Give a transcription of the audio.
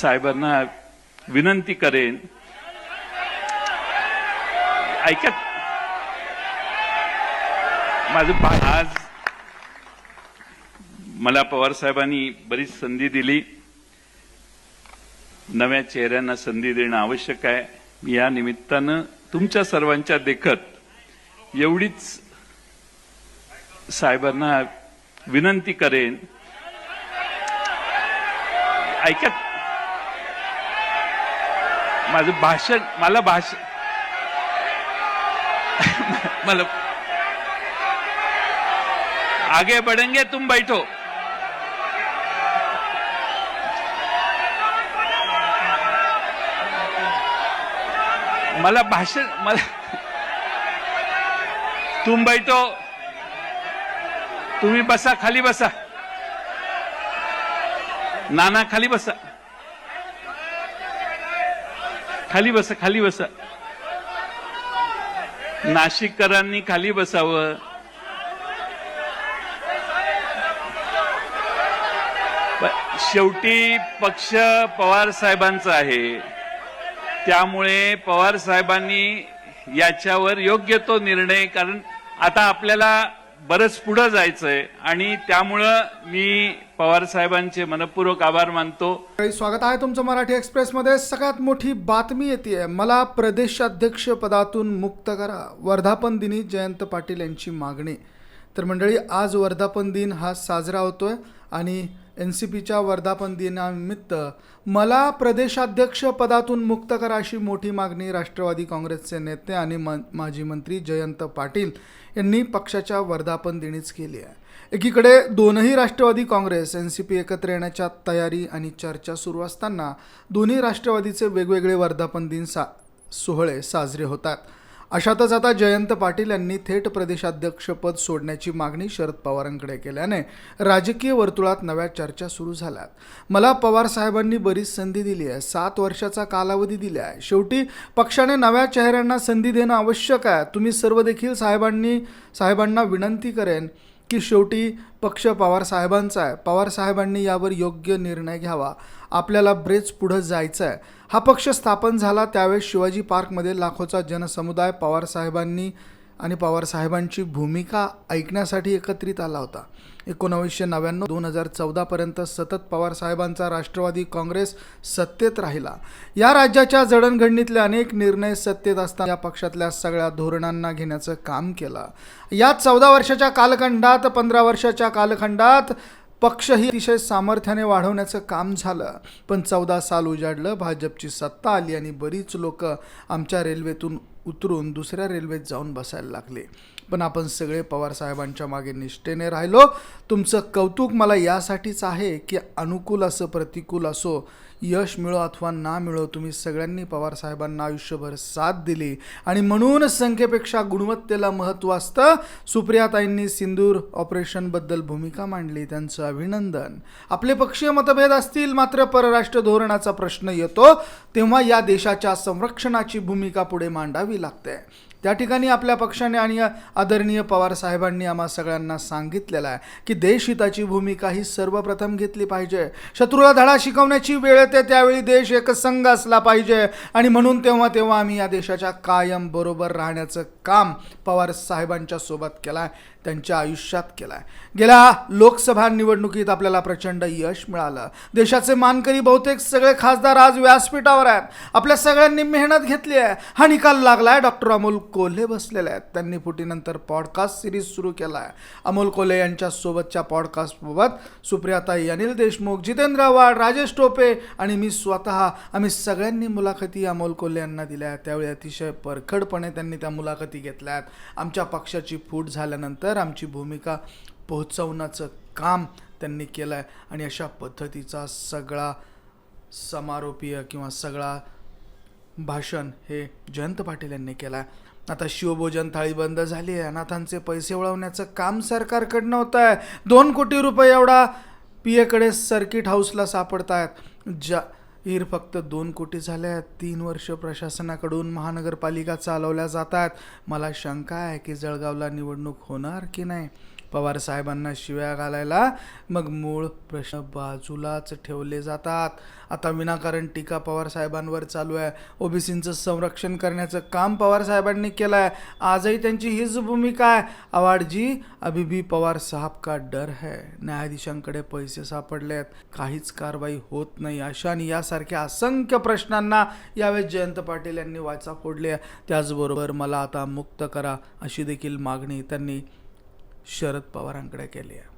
साहेबांना विनंती करेन. ऐका. माझं आज मला पवार साहेबांनी बरीच संधी दिली. नव्या चेहऱ्यांना संधी देणं आवश्यक आहे. या निमित्तानं तुमच्या सर्वांच्या देखत एवढीच साहेबांना विनंती करेन. ऐका. माझं भाषण मला भाषण मला आगे बढ़ेंगे तुम बैठो. मला भाषण मला तुम बैठो. तुम्ही बसा खाली बसा. नाना खाली बसा. खाली बसा खाली बसा. नाशिककरांनी खाली बसावं. शेवटी पक्ष पवार साहेबांचा आहे. त्यामुळे पवार साहेबांनी याच्यावर योग्य तो निर्णय कारण आता आपल्याला बरंच पुढं जायचंय आणि त्यामुळं मी पवार साहेबांचे मनपूर्वक आभार मानतो. काही स्वागत आहे तुमचं मराठी एक्सप्रेसमध्ये. सगळ्यात मोठी बातमी येते मला प्रदेशाध्यक्ष पदातून मुक्त करा. वर्धापन दिनी जयंत पाटील यांची मागणी. तर मंडळी आज वर्धापन दिन हा साजरा होतोय आणि एन सी पीच्या वर्धापन दिनानिमित्त मला प्रदेशाध्यक्ष पदातून मुक्त करा अशी मोठी मागणी राष्ट्रवादी काँग्रेसचे नेते आणि म माजी मंत्री जयंत पाटील यांनी पक्षाच्या वर्धापन दिनीच केली आहे. एकीकडे दोनही Rashtravadi Congress N C P एकत्र येण्याच्या तयारी आणि चर्चा सुरू असताना दोन्ही राष्ट्रवादीचे वेगवेगळे वर्धापन दिन सा सोहळे साजरे होतात. अशातच आता जयंत पाटील यांनी थेट प्रदेशाध्यक्षपद सोडण्याची मागणी शरद पवारांकडे केल्याने राजकीय वर्तुळात नव्या चर्चा सुरू झाल्यात. मला पवार साहेबांनी बरीच संधी दिली आहे. सात वर्षाचा कालावधी दिला आहे. शेवटी पक्षाने नव्या चेहऱ्यांना संधी देणं आवश्यक आहे. तुम्ही सर्व देखील साहेबांनी साहेबांना विनंती करेन की शेवटी पक्ष पवार साहेबांचा आहे. पवार साहेबांनी यावर योग्य निर्णय घ्यावा. आपल्याला ब्रेच पुढं जायचं आहे हा पक्ष स्थापन झाला त्यावेळेस शिवाजी पार्कमध्ये लाखोचा जनसमुदाय पवार साहेबांनी आणि पवार साहेबांची भूमिका ऐकण्यासाठी एकत्रित आला होता. एकोणावीसशे नव्याण्णव दोन हजार चौदापर्यंत सतत पवार साहेबांचा राष्ट्रवादी काँग्रेस सत्तेत राहिला. या राज्याच्या जडणघडणीतले अनेक निर्णय सत्तेत असताना या पक्षातल्या सगळ्या धोरणांना घेण्याचं काम केलं. या चौदा वर्षाच्या कालखंडात पंधरा वर्षाच्या कालखंडात पक्षही अतिशय सामर्थ्याने वाढवण्याचं काम झालं. पण चौदा साल उजाडलं भाजपची सत्ता आली आणि बरीच लोक आमच्या रेल्वेतून उतरून दुसऱ्या रेल्वेत जाऊन बसायला लागले. पण आपण सगळे पवार साहेबांच्या मागे निष्ठेने राहिलो. तुमचं कौतुक मला यासाठीच आहे की अनुकूल असं प्रतिकूल असो यश मिळो अथवा ना मिळो तुम्ही सगळ्यांनी पवार साहेबांना आयुष्यभर साथ दिली. आणि म्हणून संख्येपेक्षा गुणवत्तेला महत्त्व असतं. सुप्रियाताईंनी सिंदूर ऑपरेशनबद्दल भूमिका मांडली त्यांचं अभिनंदन. आपले पक्षीय मतभेद असतील मात्र परराष्ट्र धोरणाचा प्रश्न येतो तेव्हा या देशाच्या संरक्षणाची भूमिका पुढे मांडावी लागते. त्या ठिकाणी आपल्या पक्षाने आणि आदरणीय पवार साहेबांनी आम्हा सगळ्यांना सांगितलेलं आहे की देशहिताची भूमिका ही सर्वप्रथम घेतली पाहिजे. शत्रूला धडा शिकवण्याची वेळ येते त्यावेळी देश एकसंघ असला पाहिजे. आणि म्हणून तेव्हा तेव्हा आम्ही या देशाच्या कायम बरोबर राहण्याचं काम पवार साहेबांच्या सोबत केलं आहे. त्यांच्या आयुष्यात केला आहे गेल्या लोकसभा निवडणुकीत आपल्याला प्रचंड यश मिळालं. देशाचे मानकरी बहुतेक सगळे खासदार आज व्यासपीठावर आहेत. आपल्या सगळ्यांनी मेहनत घेतली आहे. हा निकाल लागला आहे डॉक्टर अमोल कोल्हे बसलेले आहेत. त्यांनी फुटीनंतर पॉडकास्ट सिरीज सुरू केला आहे अमोल कोल्हे यांच्यासोबतच्या पॉडकास्टबाबत पॉडकास्टसोबत सुप्रियाताई अनिल देशमुख जितेंद्र आव्हाड राजेश टोपे आणि मी स्वतः आम्ही सगळ्यांनी मुलाखती अमोल कोल्हे यांना दिल्या त्यावेळी अतिशय परखडपणे त्यांनी त्या मुलाखती घेतल्या आहेत. आमच्या पक्षाची फूट झाल्यानंतर आमची भूमिका पोहोचवण्याचं काम त्यांनी केलं आहे आणि अशा पद्धतीचा सगळा समारोपीय किंवा सगळा भाषण हे जयंत पाटील यांनी केलं आहे आता शिवभोजन थाळी बंद झाली आहे. अनाथांचे पैसे वळवण्याचं काम सरकारकडनं होत आहे दोन कोटी रुपये एवढा पी एकडे सर्किट हाऊसला सापडत आहेत ज्या ईर फक्त दोन कोटी झाल्या आहेत. तीन वर्ष प्रशासनाकडून महानगरपालिका चालवल्या जातात. मला शंका आहे की जळगावला निवडणूक होणार की नाही? पवार साहेबांना शिव्या घालायला. मग मूळ प्रश्न बाजूलाच ठेवले जातात. आता विनाकारण टीका पवार साहेबांवर चालू आहे. ओबीसींचं संरक्षण करण्याचं काम पवार साहेबांनी केलं आहे आजही त्यांची हीच भूमिका आहे. आवाडजी अभी भी पवार साहेब का डर है? न्यायाधीशांकडे पैसे सापडले आहेत काहीच कारवाई होत नाही. अशा आणि यासारख्या असंख्य प्रश्नांना यावेळी जयंत पाटील यांनी वाचा फोडली. आहे त्याचबरोबर मला आता मुक्त करा अशी देखील मागणी त्यांनी शरद पवारांकडे केली आहे.